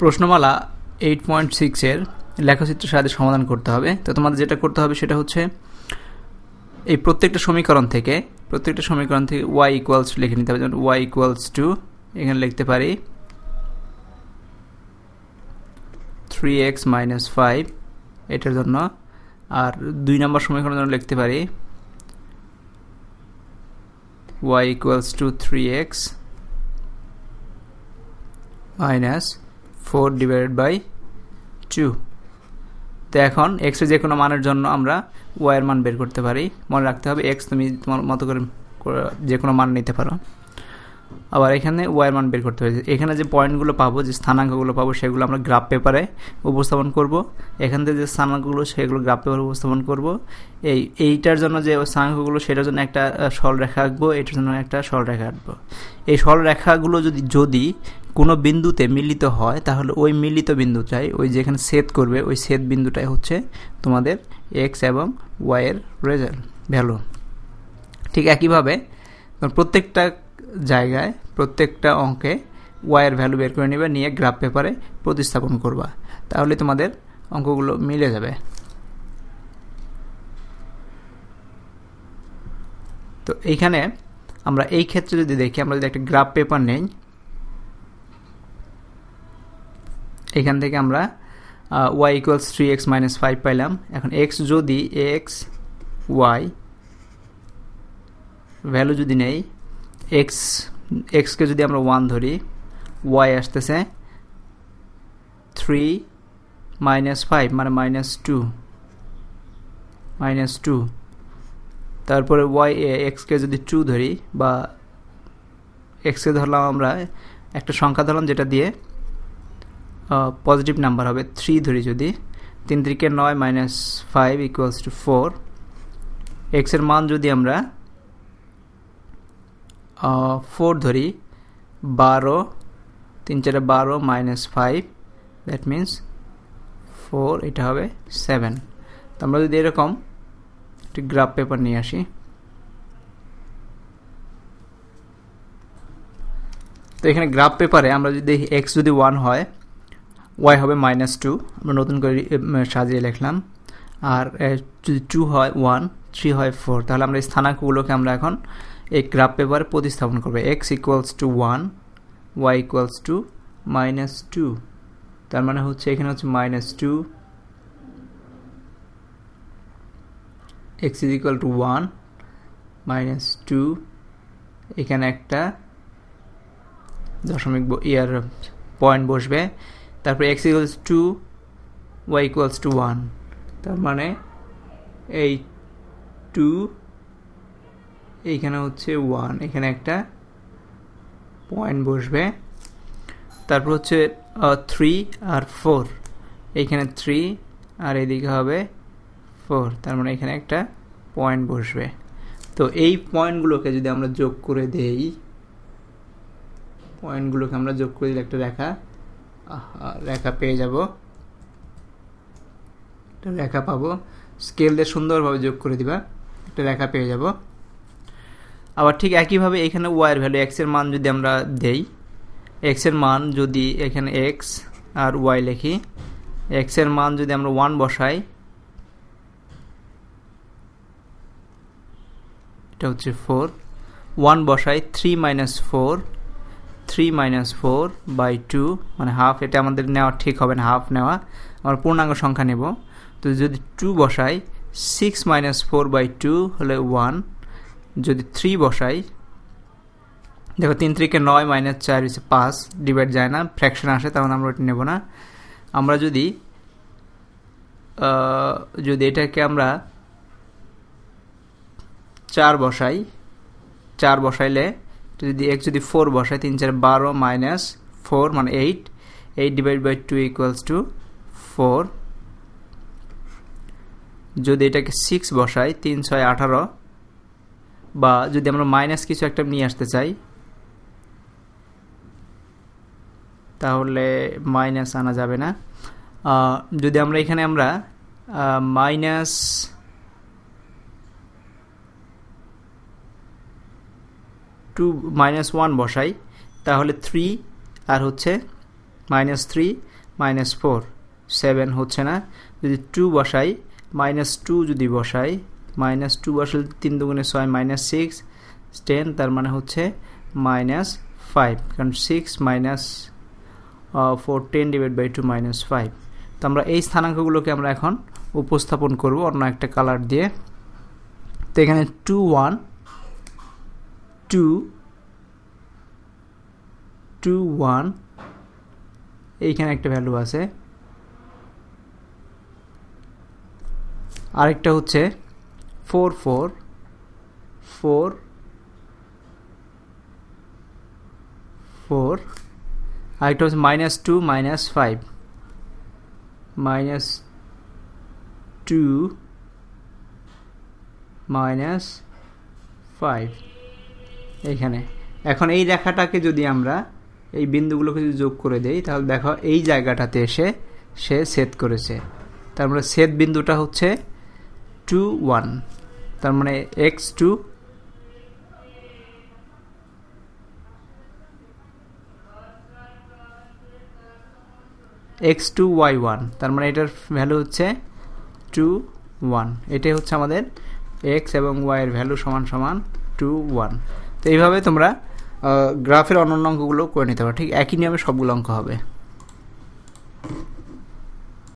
প্রশ্নমালা eight point সিক্সের লেখচিত্রের সাহায্যে সমাধান করতে হবে। তো তোমাদের যেটা করতে হবে সেটা হচ্ছে, এই প্রত্যেকটা সমীকরণ থেকে, প্রত্যেকটা সমীকরণ থেকে ওয়াই ইকুয়ালস লিখে নিতে হবে। যেমন ওয়াই ইকুয়ালস টু এখানে লিখতে পারি থ্রি এক্স মাইনাস ফাইভ এটার জন্য। আর দুই নম্বর সমীকরণের জন্য লিখতে পারি Y equals to three X minus four divided by two. তো এখন এক্সের যে কোনো মানের জন্য আমরা ওয়াইয়ের মান বের করতে পারি। মনে রাখতে হবে এক্স তুমি তোমার মতো করে যে কোনো মান নিতে পারো। আবার এখানে ওয়ার মান বের করতে হবে। এখানে যে পয়েন্টগুলো পাবো, যে স্থানাঙ্কগুলো পাবো, সেগুলো আমরা গ্রাফ পেপারে উপস্থাপন করব। এখান থেকে যে স্থানাঙ্কগুলো, সেগুলো গ্রাফ পেপারে উপস্থাপন করব। এই, এইটার জন্য যে স্থানাঙ্কগুলো, সেটার জন্য একটা সরলরেখা আঁকবো, এটার জন্য একটা সরলরেখা আঁকবো। এই সরলরেখাগুলো যদি যদি কোনো বিন্দুতে মিলিত হয়, তাহলে ওই মিলিত বিন্দুটাই, ওই যেখানে সেদ করবে, ওই সেদ বিন্দুটাই হচ্ছে তোমাদের এক্স এবং ওয়াইয়ের রেজাল্ট ভ্যালু ঠিক একইভাবে প্রত্যেকটা জায়গায় প্রত্যেকটা অঙ্কে ওয়াইয়ের ভ্যালু বের করে নেবে, নিয়ে গ্রাফ পেপারে প্রতিস্থাপন করবা। তাহলে তোমাদের অঙ্কগুলো মিলে যাবে। তো এইখানে আমরা এই ক্ষেত্রে যদি দেখি, আমরা যদি একটা গ্রাফ পেপার নেই, এখান থেকে আমরা Y equals three X minus five পাইলাম। এখন এক্স যদি এক্স ওয়াই ভ্যালু যদি নেই এক্স এক্সকে যদি আমরা ওয়ান ধরি ওয়াই আসতেছে থ্রি মাইনাস ফাইভ মানে মাইনাস টু মাইনাস টু তারপরে ওয়াই এক্সকে যদি টু ধরি বা এক্সকে ধরলাম আমরা একটা সংখ্যা ধরলাম যেটা দিয়ে পজিটিভ নাম্বার হবে থ্রি ধরি যদি, তিন তিরিকে নয় minus five equals to four এক্সের মান যদি আমরা ফোর ধরি, বারো, তিন চারে বারো minus five that means four এটা হবে সেভেন তো আমরা যদি এরকম একটি গ্রাফ পেপার নিয়ে আসি। তো এখানে গ্রাফ পেপারে আমরা যদি এক্স যদি ওয়ান হয় ওয়াই হবে মাইনাস টু আমরা নতুন করে সাজিয়ে লিখলাম। আর যদি টু হয় ওয়ান থ্রি হয় ফোর তাহলে আমরা স্থানাঙ্কগুলোকে আমরা এখন এই গ্রাফ পেপারে প্রতিস্থাপন করবে। X equals to one Y equals to minus two তার মানে হচ্ছে এখানে হচ্ছে minus two X is equal to one minus two এখানে একটা দশমিক ইয়ার পয়েন্ট বসবে। তারপরে X equals two Y equals to one তার মানে এই টু এইখানে হচ্ছে ওয়ান এখানে একটা পয়েন্ট বসবে। তারপর হচ্ছে থ্রি আর ফোর এইখানে থ্রি আর এদিকে হবে ফোর তার মানে এখানে একটা পয়েন্ট বসবে। তো এই পয়েন্টগুলোকে যদি আমরা যোগ করে দেই পয়েন্টগুলোকে আমরা যোগ করে দিলে একটা রেখা রেখা পেয়ে যাব। একটা রেখা পাবো। স্কেল দিয়ে সুন্দরভাবে যোগ করে দিবা, একটা রেখা পেয়ে যাব। আবার ঠিক একইভাবে এখানে ওয়াইয়ের ভ্যালু এক্সের মান যদি আমরা দেই এক্সের মান যদি এখানে এক্স আর ওয়াই লিখি এক্সের মান যদি আমরা ওয়ান বসাই, এটা হচ্ছে ফোর ওয়ান বসাই three minus four three minus four by two মানে হাফ এটা আমাদের নেওয়া ঠিক হবে না হাফ নেওয়া, আমরা পূর্ণাঙ্গ সংখ্যা নেব। তো যদি টু বসাই six minus four by two হলে ওয়ান যদি থ্রি বসাই, দেখো তিন থেকে নয় মাইনাস চার হচ্ছে পাঁচ ডিভাইড যায় না ফ্র্যাকশন আসে তখন আমরা ওটা নেব না। আমরা যদি যদি এটাকে আমরা চার বসাই, চার বসাইলে যদি এক যদি ফোর বসাই, তিন চার বারো মাইনাস ফোর মানে eight eight divide by two equals two four যদি এটাকে সিক্স বসাই, তিন ছয় আঠারো বা যদি আমরা মাইনাস কিছু একটা নিয়ে আসতে চাই, তাহলে মাইনাস আনা যাবে না। যদি আমরা এখানে আমরা মাইনাস টু মাইনাস ওয়ান বসাই, তাহলে থ্রি আর হচ্ছে minus three minus four seven হচ্ছে না। যদি টু বসাই মাইনাস টু যদি বসাই মাইনাস টু বসালে তিন দুগুণে ছয় মাইনাস সিক্স, টেন, তার মানে হচ্ছে মাইনাস ফাইভ, কারণ six minus four, ten divide by two minus five. তো আমরা এই স্থানাঙ্কগুলোকে আমরা এখন উপস্থাপন করব অন্য একটা কালার দিয়ে। তো এখানে two one, two two one, এইখানে একটা ভ্যালু আছে। আরেকটা হচ্ছে ফোর ফোর ফোর ফোর আরেকটা হচ্ছে minus two minus five minus two minus five এইখানে। এখন এই রেখাটাকে যদি আমরা এই বিন্দুগুলোকে যদি যোগ করে দেই, তাহলে দেখো এই জায়গাটাতে এসে সে সেট করেছে। তার মানে সেট বিন্দুটা হচ্ছে টু ওয়ান তার মানে x two x two y one তার মানে এটার ভ্যালু হচ্ছে টু ওয়ান এটাই হচ্ছে আমাদের এক্স এবং ওয়াইয়ের ভ্যালু সমান সমান টু ওয়ান তো এইভাবে তোমরা গ্রাফের অন্যান্য অঙ্কগুলো করে নিতে পারো। ঠিক একই নিয়মে সবগুলো অঙ্ক হবে।